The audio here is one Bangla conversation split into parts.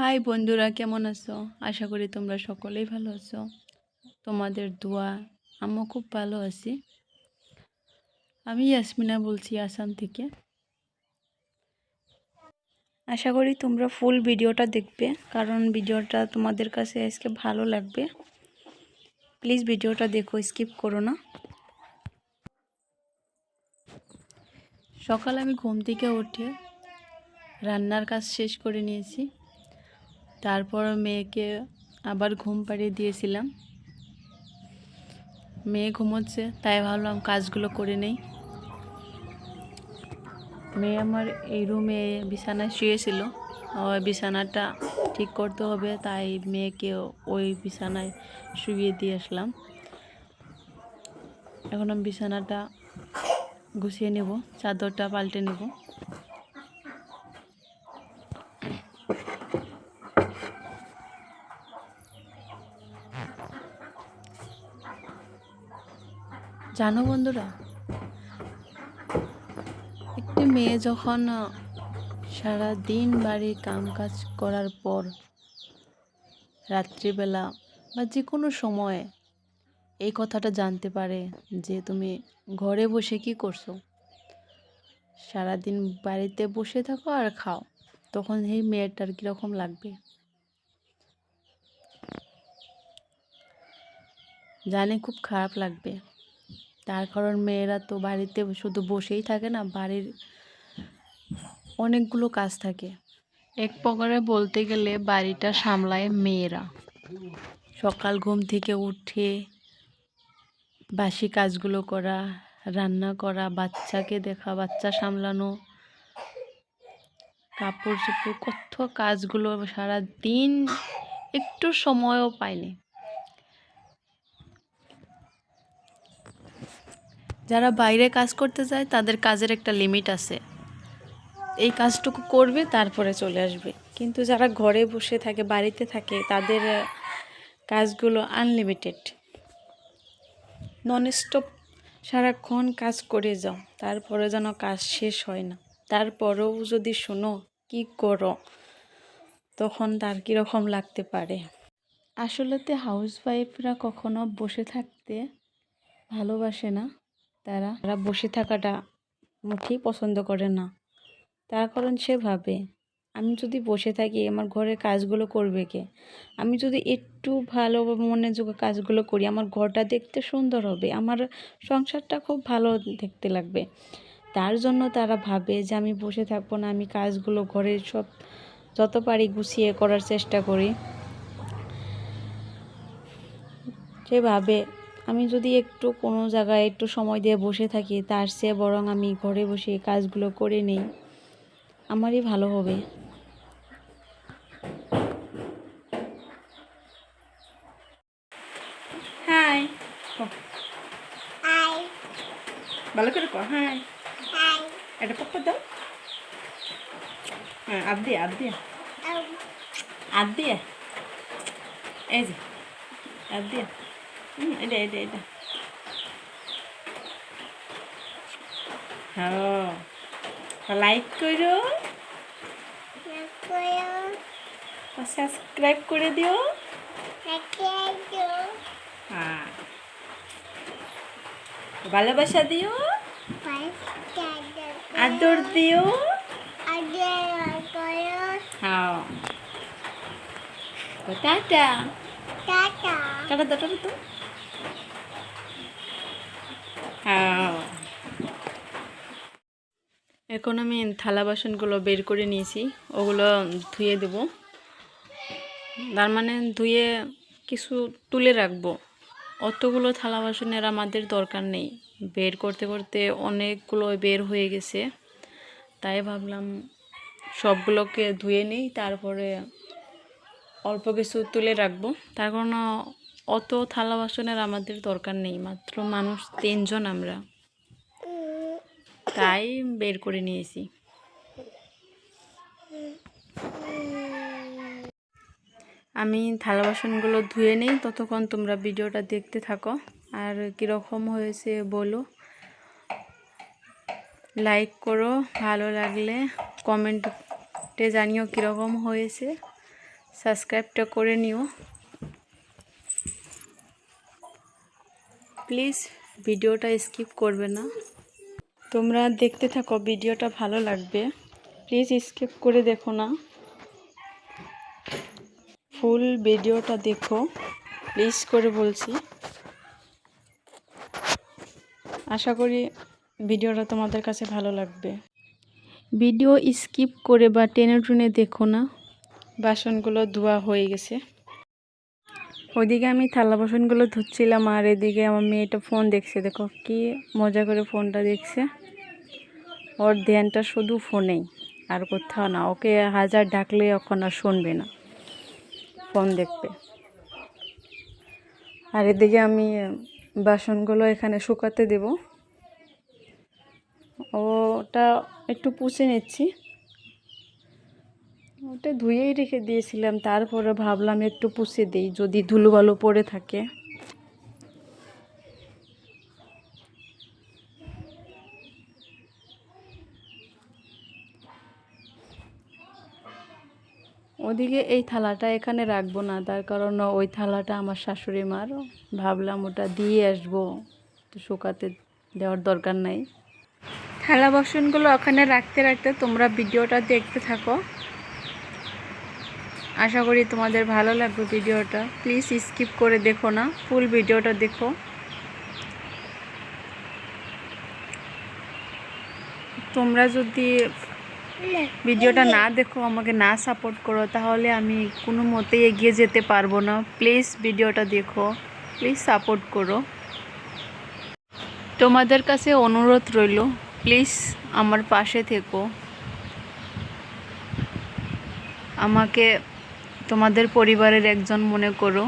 হাই বন্ধুরা, কেমন আছো? আশা করি তোমরা সকলেই ভালো আছো। তোমাদের দোয়া, আমিও খুব ভালো আছি। আমি ইয়াসমিনা বলছি আসাম থেকে। আশা করি তোমরা ফুল ভিডিওটা দেখবে, কারণ ভিডিওটা তোমাদের কাছে আজকে ভালো লাগবে। প্লিজ ভিডিওটা দেখো স্কিপ করো না। সকাল আমি ঘুম থেকে উঠে রান্নার কাজ শেষ করে নিয়েছি। তারপর মেয়েকে আবার ঘুম পাড়িয়ে দিয়েছিলাম। মেয়ে ঘুমোচ্ছে, তাই ভাবলাম কাজগুলো করে নেই। মেয়ে আমার এই রুমে বিছানায় শুয়েছিল। ওই বিছানাটা ঠিক করতে হবে, তাই মেয়েকে ওই বিছানায় শুয়ে দিয়ে আসলাম। এখন আমি বিছানাটা গুছিয়ে নেব, চাদরটা পাল্টে নেব। জানো বন্ধুরা, একটি মেয়ে যখন সারা দিন বাড়ির কাজ করার পর রাত্রিবেলা বা যে কোনো সময়ে এই কথাটা জানতে পারে যে তুমি ঘরে বসে কি করছ। সারাদিন বাড়িতে বসে থাকো আর খাও, তখন এই মেয়েটার কীরকম লাগবে? জানে খুব খারাপ লাগবে। তার কারণ মেয়েরা তো বাড়িতে শুধু বসেই থাকে না বাড়ির অনেকগুলো কাজ থাকে। এক প্রকারে বলতে গেলে বাড়িটা সামলায় মেয়েরা। সকাল ঘুম থেকে উঠে বাসি কাজগুলো করা রান্না করা বাচ্চাকে দেখা বাচ্চা সামলানো কাপড় চোপড় কত কাজগুলো সারা দিন একটু সময়ও পায়নি। যারা বাইরে কাজ করতে যায়, তাদের কাজের একটা লিমিট আছে। এই কাজটুকু করবে, তারপরে চলে আসবে। কিন্তু যারা ঘরে বসে থাকে, বাড়িতে থাকে, তাদের কাজগুলো আনলিমিটেড নন স্টপ সারাক্ষণ কাজ করে যাও, তারপরে যেন কাজ শেষ হয় না। তারপরেও যদি শোনো, কি করো, তখন তার কীরকম লাগতে পারে। আসলেতে হাউস ওয়াইফরা কখনো বসে থাকতে ভালোবাসে না। তারা তারা বসে থাকাটা মুখেই পছন্দ করে না। তার কারণ সে ভাবে, আমি যদি বসে থাকি, আমার ঘরের কাজগুলো করবে কে? আমি যদি একটু ভালো মনোযোগে কাজগুলো করি, আমার ঘরটা দেখতে সুন্দর হবে, আমার সংসারটা খুব ভালো দেখতে লাগবে। তার জন্য তারা ভাবে যে, আমি বসে থাকব না, আমি কাজগুলো ঘরের সব, যত পারি গুছিয়ে করার চেষ্টা করি। সে ভাবে আমি যদি একটু কোনো জায়গায় একটু সময় দিয়ে বসে থাকি তার চেয়ে বরং আমি ঘরে বসে কাজগুলো করে নেই আমারই ভালো হবে। হাই হাই ভালো করে কর হাই হাই এটা পক্ষ দাও। হ্যাঁ আদ দিয়ে আদ দিয়ে। আম আদ দিয়ে। এই যে আদ দিয়ে। হুম এটা এটা এটা হ্যাঁ লাইক করো সাবস্ক্রাইব করে দিও হ্যাঁ ভালোবাসা দিও আদর দিও হ্যাঁ তো টাটা টাটা টাটা তো এখন আমি থালা বাসনগুলো বের করে নিয়েছি, ওগুলো ধুয়ে দেব। তার মানে ধুয়ে কিছু তুলে রাখব। অতগুলো থালা বাসনের আমাদের দরকার নেই। বের করতে করতে অনেকগুলো বের হয়ে গেছে। তাই ভাবলাম সবগুলোকে ধুয়ে নিই, তারপরে অল্প কিছু তুলে রাখব। তার কারণ অত থালা বাসনের আমাদের দরকার নেই, মাত্র মানুষ তিনজন আমরা। তাই বের করে নিয়েছি। আমি থালা বাসনগুলো ধুয়ে নেই, ততক্ষণ তোমরা ভিডিওটা দেখতে থাকো। আর কীরকম হয়েছে বলো। লাইক করো, ভালো লাগলে কমেন্টে জানিও কীরকম হয়েছে। সাবস্ক্রাইবটা করে নিও। প্লিজ ভিডিওটা স্কিপ করবে না। তোমরা দেখতে থাকো, ভিডিওটা ভালো লাগবে। প্লিজ স্কিপ করে দেখো না। ফুল ভিডিওটা দেখো, প্লিজ করে বলছি। আশা করি ভিডিওটা তোমাদের কাছে ভালো লাগবে। ভিডিও স্কিপ করে বা টেনে টুনে দেখো না। বাসনগুলো ধোয়া হয়ে গেছে। ওইদিকে আমি থালা বাসনগুলো ধুচ্ছিলাম আর এদিকে আমার মেয়েটা ফোন দেখছে। দেখো কি মজা করে ফোনটা দেখছে। ওর ধ্যানটা শুধু ফোনেই, আর কোথাও না। ওকে হাজার ডাকলে এখন আর শুনবে না, ফোন দেখবে। আর এদিকে আমি বাসনগুলো এখানে শুকাতে দেব। ওটা একটু পুষে নিচ্ছি। ওটা ধুয়েই রেখে দিয়েছিলাম, তারপরে ভাবলাম একটু পুষে দিই, যদি ধুলোবালো পড়ে থাকে। ওদিকে এই থালাটা এখানে রাখব না, তার কারণ ওই থালাটা আমার শাশুড়ি মার। ভাবলাম ওটা দিয়ে আসব তো শুকাতে দেওয়ার দরকার নাই। থালা বাসনগুলো ওখানে রাখতে রাখতে তোমরা ভিডিওটা দেখতে থাকো। আশা করি তোমাদের ভালো লাগবে ভিডিওটা। প্লিজ স্কিপ করে দেখো না ফুল ভিডিওটা দেখো। তোমরা যদি ভিডিওটা না দেখো, আমাকে না সাপোর্ট করো, তাহলে আমি কোনো মতেই এগিয়ে যেতে পারব না। প্লিজ ভিডিওটা দেখো প্লিজ সাপোর্ট করো। তোমাদের কাছে অনুরোধ রইল প্লিজ আমার পাশে থেকো। আমাকে তোমাদের পরিবারের একজন মনে করো।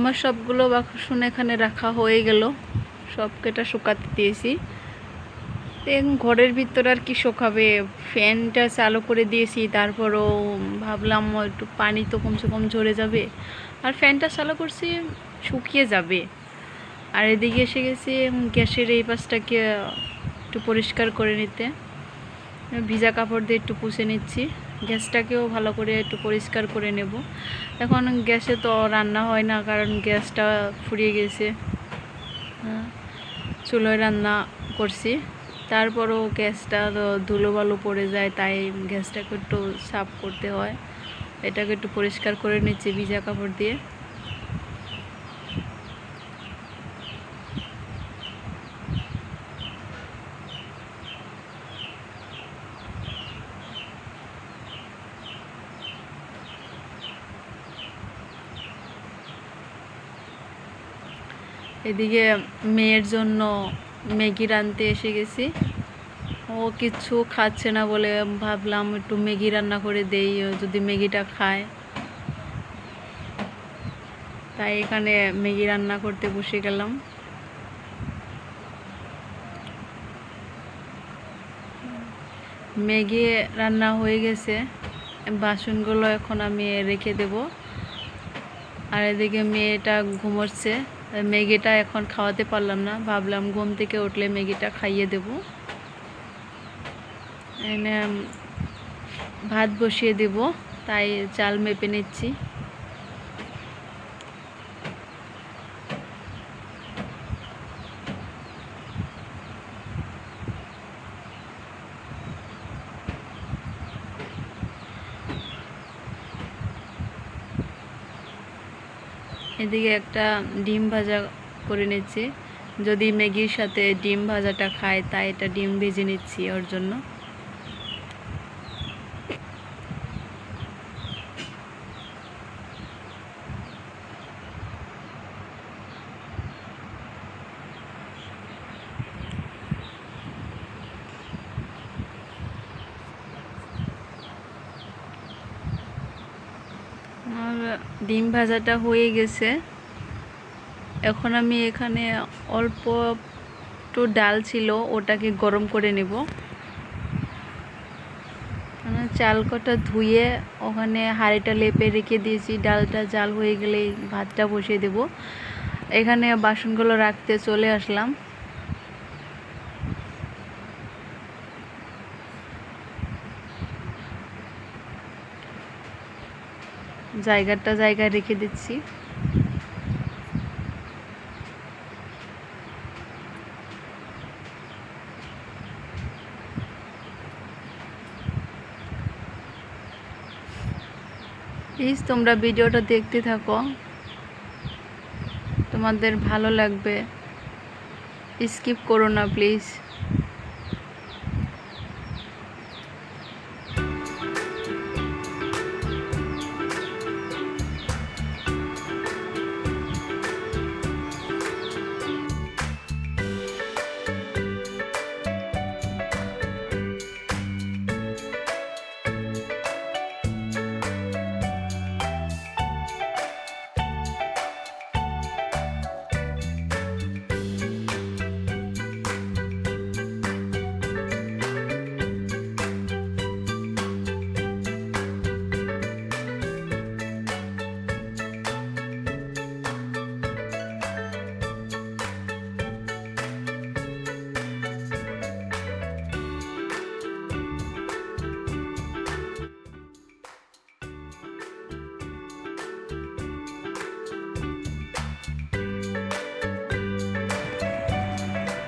আমার সবগুলো বাসন এখানে রাখা হয়ে গেল। সব কেটা শুকাতে দিয়েছি। ঘরের ভিতর আর কি শুকাবে? ফ্যানটা চালু করে দিয়েছি, তারপরও ভাবলাম একটু পানি তো কমসে কম ঝরে যাবে। আর ফ্যানটা চালু করছি, শুকিয়ে যাবে। আর এদিকে এসে গেছি গ্যাসের এই পাশটাকে একটু পরিষ্কার করে নিতে। ভিজা কাপড় দিয়ে একটু পুষে নিচ্ছি। গ্যাসটাকেও ভালো করে একটু পরিষ্কার করে নেব। এখন গ্যাসে তো রান্না হয় না কারণ গ্যাসটা ফুরিয়ে গেছে। হ্যাঁ, চুলোয় রান্না করছি। তারপরও গ্যাসটা তো ধুলো বালু পড়ে যায় তাই গ্যাসটাকে একটু সাফ করতে হয়। এটাকে একটু পরিষ্কার করে নিচ্ছি ভিজা কাপড় দিয়ে। এদিকে মেয়ের জন্য ম্যাগি রাঁধতে এসে গেছি। ও কিছু খাচ্ছে না বলে ভাবলাম একটু ম্যাগি রান্না করে দেই যদি ম্যাগিটা খায়। তাই এখানে ম্যাগি রান্না করতে বসে গেলাম। ম্যাগি রান্না হয়ে গেছে। বাসনগুলো এখন আমি রেখে দেব। আর এদিকে মেয়েটা ঘুমোচ্ছে। ম্যাগিটা এখন খাওয়াতে পারলাম না। ভাবলাম ঘুম থেকে উঠলে ম্যাগিটা খাইয়ে দেব। এনে ভাত বসিয়ে দেব। তাই চাল মেপে নিচ্ছি। এদিকে একটা ডিম ভাজা করে নিচ্ছি। যদি ম্যাগির সাথে ডিম ভাজাটা খায়, তাই এটা ডিম ভেজে নিচ্ছি ওর জন্য। আর ডিম ভাজাটা হয়ে গেছে। এখন আমি এখানে অল্প একটু ডাল ছিল, ওটাকে গরম করে নেব। মানে চাল কটা ধুয়ে ওখানে হাঁড়িটা লেপে রেখে দিয়েছি, ডালটা জাল হয়ে গেলে ভাতটা বসিয়ে দেব। এখানে বাসনগুলো রাখতে চলে আসলাম। জায়গাটা জায়গায় রেখে দিচ্ছি। প্লিজ তোমরা ভিডিওটা দেখতে থাকো। তোমাদের ভালো লাগবে। স্কিপ করো না, প্লিজ।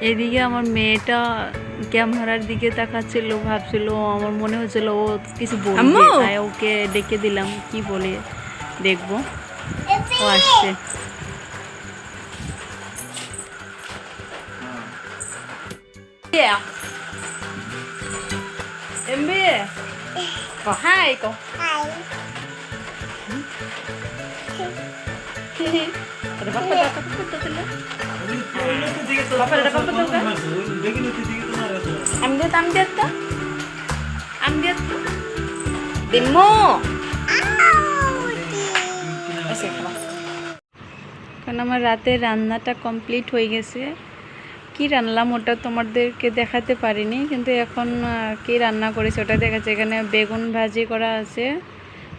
এদিকে আমার মেয়েটা ক্যামেরার দিকে তাকাচ্ছিল ভাবছিল আমার মনে হচ্ছিল ও কিছু বলবে! তাই ওকে ডেকে দিলাম কি বলে দেখব। ও আসছে। MB có hai. কারণ আমার রাতে রান্নাটা কমপ্লিট হয়ে গেছে। কি রান্নালাম ওটা তোমাদেরকে দেখাতে পারিনি, কিন্তু এখন কি রান্না করেছে ওটা দেখাচ্ছে। এখানে বেগুন ভাজি করা আছে।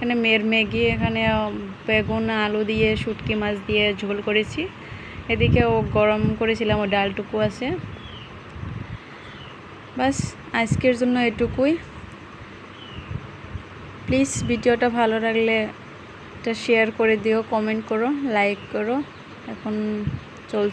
এখানে মেয়ের ম্যাগি, এখানে বেগুন, আলু দিয়ে, শুটকি মাছ দিয়ে ঝোল করেছি। এদিকে ও গরম করেছিলাম, ও ডালটুকু আছে। বাস, আজকের জন্য এটুকুই। প্লিজ, ভিডিওটা ভালো লাগলে এটা শেয়ার করে দিও কমেন্ট করো লাইক করো। এখন চলছে।